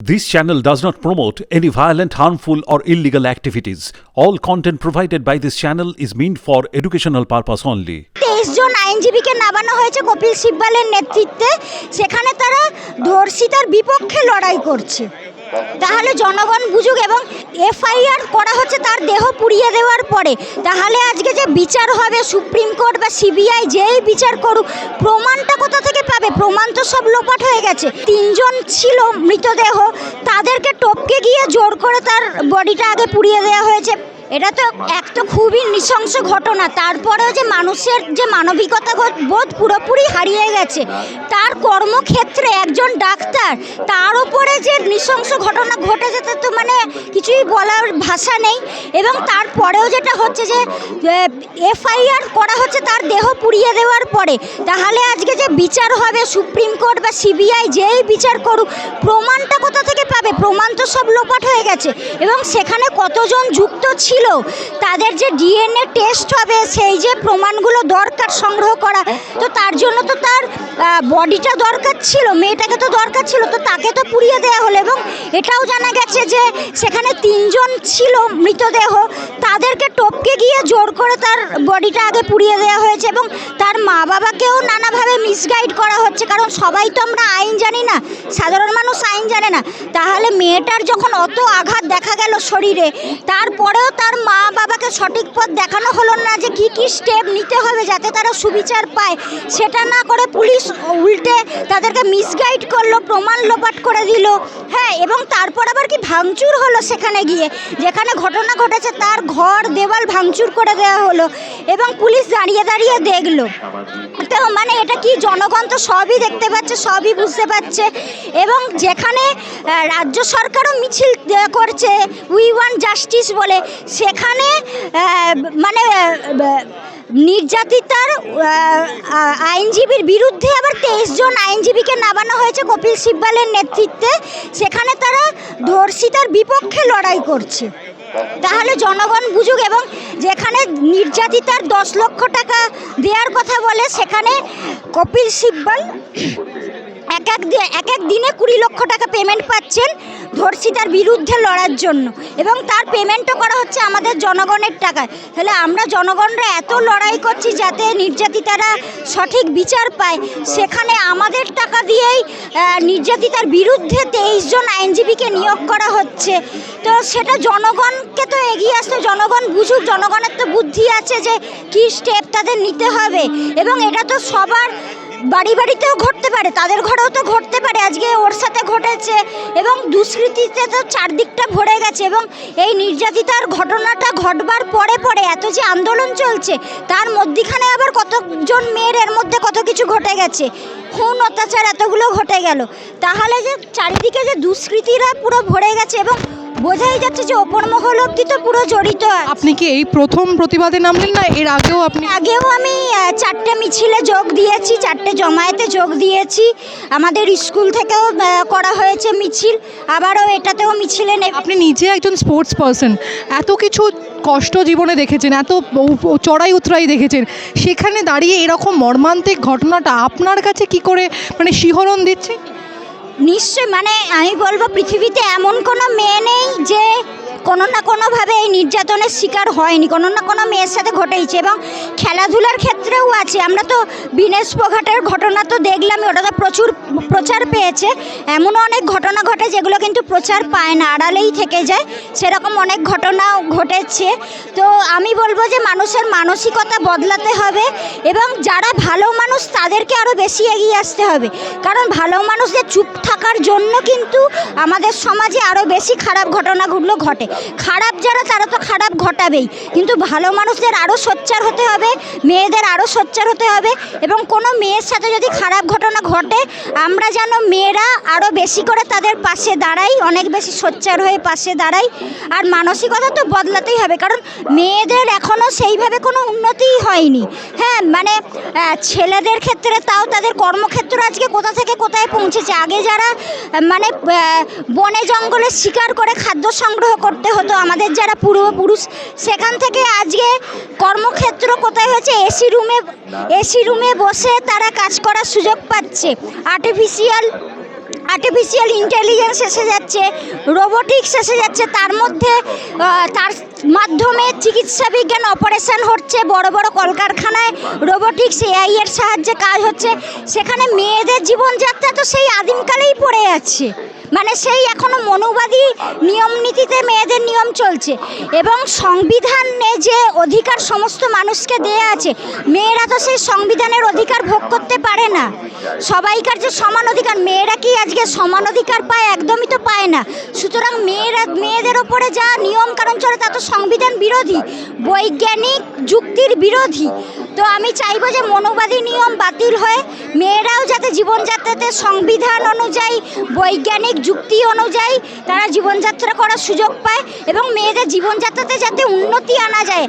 This channel does not promote any violent, harmful, or illegal activities. All content provided by this channel is meant for educational purpose only. তেইশ জন আইনজীবীকে নামানো হয়েছে কপিল সিব্বালের নেতৃত্বে সেখানে তারা ধর্ষিতার বিপক্ষে লড়াই করছে তাহলে জনগণ বুঝুক এবং এফআইআর করা হচ্ছে তার দেহ পুড়িয়ে দেওয়ার পরে। তাহলে আজকে যে বিচার হবে সুপ্রিম কোর্ট বা সিবিআই যেই বিচার করুক, প্রমাণটা কোথা থেকে পাবে? প্রমাণ তো সব লোপাট হয়ে গেছে। তিনজন ছিল মৃতদেহ, তাদেরকে টপকে গিয়ে জোর করে তার বডিটা আগে পুড়িয়ে দেওয়া হয়েছে। এটা তো এক তো খুবই নৃশংস ঘটনা। তারপরেও যে মানুষের যে মানবিকতা বোধ পুরোপুরি হারিয়ে গেছে। তার কর্মক্ষেত্রে একজন ডাক্তার, তার উপরে যে নৃশংস ঘটনা ঘটে যেতে তো মানে কিছুই বলার ভাষা নেই। এবং তারপরেও যেটা হচ্ছে যে এফআইআর করা হচ্ছে তার দেহ পুড়িয়ে দেওয়ার পরে। তাহলে আজকে যে বিচার হবে সুপ্রিম কোর্ট বা সিবিআই যেই বিচার করুক, প্রমাণটা কোথা থেকে পাবে? প্রমাণ তো সব লোপাট হয়ে গেছে। এবং সেখানে কতজন যুক্ত ছিল তাদের যে ডিএনএ টেস্ট হবে, সেই যে প্রমাণগুলো দরকার সংগ্রহ করা, তো তার জন্য তো তার বডিটা দরকার ছিল, মেয়েটাকে তো দরকার ছিল, তো তাকে তো পুড়িয়ে দেওয়া হলো এবং এটাও জানা গেছে যে সেখানে তিনজন ছিল মৃতদেহ, তাদেরকে টপকে গিয়ে জোর করে তার বডিটা আগে পুড়িয়ে দেওয়া হয়েছে এবং তার মা বাবাকেও নানাভাবে মিসগাইড করা হচ্ছে, কারণ সবাই তো আমরা আইন জানি না, সাধারণ মানুষ আইন জানে না। তাহলে মেয়েটার যখন অত আঘাত দেখা গেল শরীরে, তারপরেও তার মা বাবাকে সঠিক পথ দেখানো হলো না যে কি কি স্টেপ নিতে হবে যাতে তারা সুবিচার পায়, সেটা না করে পুলিশ উল্টে তাদেরকে মিসগাইড করল, প্রমাণ লোপাট করে দিল। হ্যাঁ এবং তারপর আবার কি ভাঙচুর হলো সেখানে গিয়ে? যেখানে ঘটনা ঘটেছে তার ঘর, দেওয়াল ভাঙচুর করে দেওয়া হলো এবং পুলিশ দাঁড়িয়ে দাঁড়িয়ে দেখল। তো মানে এটা কি জনগণ তো সবই দেখতে পাচ্ছে, সবই বুঝতে পারছে এবং যেখানে রাজ্য সরকারও মিছিল করছে উই ওয়ান জাস্টিস বলে সেখানে মানে নির্যাতিতার আইনজীবীর বিরুদ্ধে আবার তেইশ জন আইনজীবীকে নামানো হয়েছে কপিল সিব্বালের নেতৃত্বে। সেখানে তারা ধর্ষিতার বিপক্ষে লড়াই করছে। তাহলে জনগণ বুঝুক এবং যেখানে নির্যাতিতার দশ লক্ষ টাকা দেওয়ার কথা বলে, সেখানে কপিল সিব্বল এক এক এক এক দিনে কুড়ি লক্ষ টাকা পেমেন্ট পাচ্ছেন ধর্ষিতার বিরুদ্ধে লড়ার জন্য। এবং তার পেমেন্টও করা হচ্ছে আমাদের জনগণের টাকায়। তাহলে আমরা জনগণরা এত লড়াই করছি যাতে নির্যাতিতারা সঠিক বিচার পায়। সেখানে আমাদের টাকা দিয়েই নির্যাতিতার বিরুদ্ধে তেইশ জন আইনজীবীকে নিয়োগ করা হচ্ছে। তো সেটা জনগণকে তো এগিয়ে আসতে জনগণ বুঝুক, জনগণের তো বুদ্ধি আছে যে কি স্টেপ তাদের নিতে হবে। এবং এটা তো সবার বাড়ি বাড়িতেও ঘটতে পারে, তাদের ঘরেও তো ঘটতে পারে। আজকে ওর সাথে ঘটেছে এবং দুষ্কৃতিতে তো চারদিকটা ভরে গেছে এবং এই নির্যাতিতার ঘটনাটা ঘটবার পরে পরে এত যে আন্দোলন চলছে, তার মধ্যিখানে আবার কতজন মেয়ের এর মধ্যে কত কিছু ঘটে গেছে? খুন, অত্যাচার এতগুলো ঘটে গেল। তাহলে যে চারিদিকে যে দুষ্কৃতিরা পুরো ভরে গেছে এবং বোঝাই যাচ্ছে যে ওপর মহল অব্দি তো পুরো জড়িত আছে। আপনি কি এই প্রথম প্রতিবাদে নামলেন না? এর আগেও আপনি আগেও আমি আহ, চারটে মিছিলে যোগ দিয়েছি চারটে জমায়েতে যোগ দিয়েছি। আমাদের স্কুল থেকেও আহ, করা হয়েছে মিছিল। আবারও এটাতেও মিছিলে নেবে আপনি নিজে একজন স্পোর্টস পারসন এত কিছু কষ্ট জীবনে দেখেছেন এত উ- চড়াই উতরাই দেখেছেন। সেখানে দাঁড়িয়ে এরকম মর্মান্তিক ঘটনাটা আপনার কাছে কি করে মানে শিহরণ দিচ্ছে? নিশ্চয় মানে আমি বলব পৃথিবীতে এমন কোনো মেয়ে নেই যে কোনো না কোনোভাবে এই নির্যাতনের শিকার হয়নি। কোনো না কোনো মেয়ের সাথে ঘটেইছে এবং খেলাধুলার ক্ষেত্রেও আছে। আমরা তো বিনেশ ফোঘাটের ঘটনা তো দেখলামই, ওটা তো প্রচুর প্রচার পেয়েছে। এমনও অনেক ঘটনা ঘটে যেগুলো কিন্তু প্রচার পায় না, আড়ালেই থেকে যায়। সেরকম অনেক ঘটনাও ঘটেছে। তো আমি বলব যে মানুষের মানসিকতা বদলাতে হবে এবং যারা ভালো মানুষ তাদেরকে আরও বেশি এগিয়ে আসতে হবে। কারণ ভালো মানুষদের চুপ থাকার জন্য কিন্তু আমাদের সমাজে আরও বেশি খারাপ ঘটনাগুলো ঘটে। খারাপ যারা, তারা তো খারাপ ঘটাবেই। কিন্তু ভালো মানুষদের আরও সোচ্চার হতে হবে, মেয়েদের আরও সোচ্চার হতে হবে, এবং কোনো মেয়ের সাথে যদি খারাপ ঘটনা ঘটে, আমরা যেন মেয়েরা আরও বেশি করে তাদের পাশে দাঁড়াই, অনেক বেশি সোচ্চার হয়ে পাশে দাঁড়াই। আর মানসিকতা তো বদলাতেই হবে, কারণ মেয়েদের এখনও সেইভাবে কোনো উন্নতিই হয়নি। হ্যাঁ মানে ছেলেদের ক্ষেত্রে তাও তাদের কর্মক্ষেত্র আজকে কোথা থেকে কোথায় পৌঁছেছে? আগে যারা মানে বনে জঙ্গলে শিকার করে খাদ্য সংগ্রহ করতে হতো, আমাদের যারা পূর্বপুরুষ, সেখান থেকে আজকে কর্মক্ষেত্র কোথায় হয়েছে? এসি রুমে এসি রুমে বসে তারা কাজ করার সুযোগ পাচ্ছে। আর্টিফিশিয়াল আর্টিফিশিয়াল ইন্টেলিজেন্স এসে যাচ্ছে রোবোটিক্স এসে যাচ্ছে, তার মধ্যে তার মাধ্যমে চিকিৎসা বিজ্ঞান অপারেশন হচ্ছে, বড় বড় কলকারখানায় রোবোটিক্স এআই এর সাহায্যে কাজ হচ্ছে, সেখানে মেয়েদের জীবনযাত্রা তো সেই আদিমকালেই পড়ে যাচ্ছে মানে সেই এখনও মনুবাদী নিয়ম নীতিতে মেয়েদের নিয়ম চলছে। এবং সংবিধানে যে অধিকার সমস্ত মানুষকে দেয়া আছে, মেয়েরা তো সেই সংবিধানের অধিকার ভোগ করতে পারে না। সবাইকার যে সমান অধিকার, মেয়েরা কি আজকে সমান অধিকার পায়? একদমই তো পায় না। সুতরাং মেয়েরা, মেয়েদের ওপরে যা নিয়ম কারণ চলে, তা তো সংবিধান বিরোধী। বৈজ্ঞানিক যুক্তির বিরোধী। তো আমি চাইব যে মনোবাদী নিয়ম বাতিল হয়ে মেয়েরাও যাতে জীবনযাত্রাতে সংবিধান অনুযায়ী, বৈজ্ঞানিক যুক্তি অনুযায়ী তারা জীবনযাত্রা করার সুযোগ পায় এবং মেয়েদের জীবনযাত্রাতে যাতে উন্নতি আনা যায়।